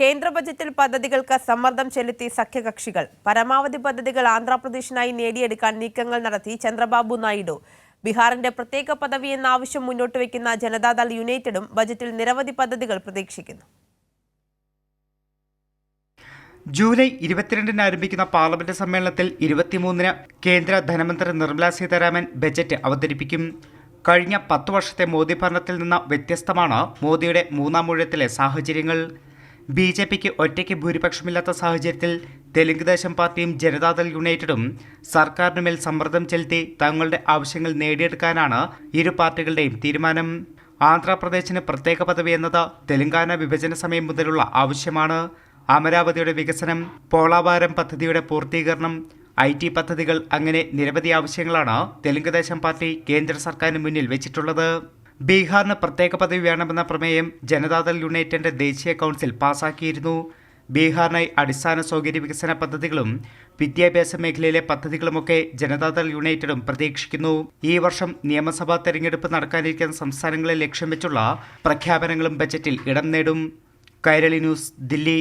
കേന്ദ്ര ബജറ്റിൽ പദ്ധതികൾക്ക് സമ്മർദ്ദം ചെലുത്തി സഖ്യകക്ഷികൾ. പരമാവധി പദ്ധതികൾ ആന്ധ്രാപ്രദേശിനായി നേടിയെടുക്കാൻ നീക്കങ്ങൾ നടത്തി ചന്ദ്രബാബു നായിഡു. ബീഹാറിന്റെ പ്രത്യേക പദവി എന്ന ആവശ്യം മുന്നോട്ട് വയ്ക്കുന്ന ജനതാദൾ യുണൈറ്റഡും ബജറ്റിൽ നിരവധി പദ്ധതികൾ പ്രതീക്ഷിക്കുന്നു. ജൂലൈ ഇരുപത്തിരണ്ടിന് ആരംഭിക്കുന്ന പാർലമെന്റ് സമ്മേളനത്തിൽ ഇരുപത്തിമൂന്നിന് കേന്ദ്ര ധനമന്ത്രി നിർമ്മലാ സീതാരാമൻ ബജറ്റ് അവതരിപ്പിക്കും. കഴിഞ്ഞ പത്തു വർഷത്തെ മോദി ഭരണത്തിൽ നിന്ന് വ്യത്യസ്തമാണ് മോദിയുടെ മൂന്നാം ഊഴത്തിലെ സാഹചര്യങ്ങൾ. ബി ജെ പിക്ക് ഒറ്റയ്ക്ക് ഭൂരിപക്ഷമില്ലാത്ത സാഹചര്യത്തിൽ തെലുങ്ക് ദേശം പാർട്ടിയും ജനതാദൾ യുണൈറ്റഡും സർക്കാരിന് മേൽ സമ്മർദ്ദം ചെലുത്തി തങ്ങളുടെ ആവശ്യങ്ങൾ നേടിയെടുക്കാനാണ് ഇരു പാർട്ടികളുടെയും തീരുമാനം. ആന്ധ്രാപ്രദേശിന് പ്രത്യേക പദവി എന്നത് തെലങ്കാന വിഭജന സമയം മുതലുള്ള ആവശ്യമാണ്. അമരാവതിയുടെ വികസനം പോളാവാരം പദ്ധതിയുടെ പൂർത്തീകരണം ഐ ടി പദ്ധതികൾ അങ്ങനെ നിരവധി ആവശ്യങ്ങളാണ് തെലുങ്ക് ദേശം പാർട്ടി കേന്ദ്ര സർക്കാരിന് മുന്നിൽ വെച്ചിട്ടുള്ളത്. ബീഹാറിന് പ്രത്യേക പദവി വേണമെന്ന പ്രമേയം ജനതാദൾ യുണൈറ്റഡിന്റെ ദേശീയ കൗൺസിൽ പാസാക്കിയിരുന്നു. ബീഹാറിനായി അടിസ്ഥാന സൗകര്യ വികസന പദ്ധതികളും വിദ്യാഭ്യാസ മേഖലയിലെ പദ്ധതികളുമൊക്കെ ജനതാദൾ യുണൈറ്റഡും പ്രതീക്ഷിക്കുന്നു. ഈ വർഷം നിയമസഭാ തെരഞ്ഞെടുപ്പ് നടക്കാനിരിക്കുന്ന സംസ്ഥാനങ്ങളെ ലക്ഷ്യം വെച്ചുള്ള പ്രഖ്യാപനങ്ങളും ബജറ്റിൽ ഇടം നേടും. കൈരളി ന്യൂസ് ദില്ലി.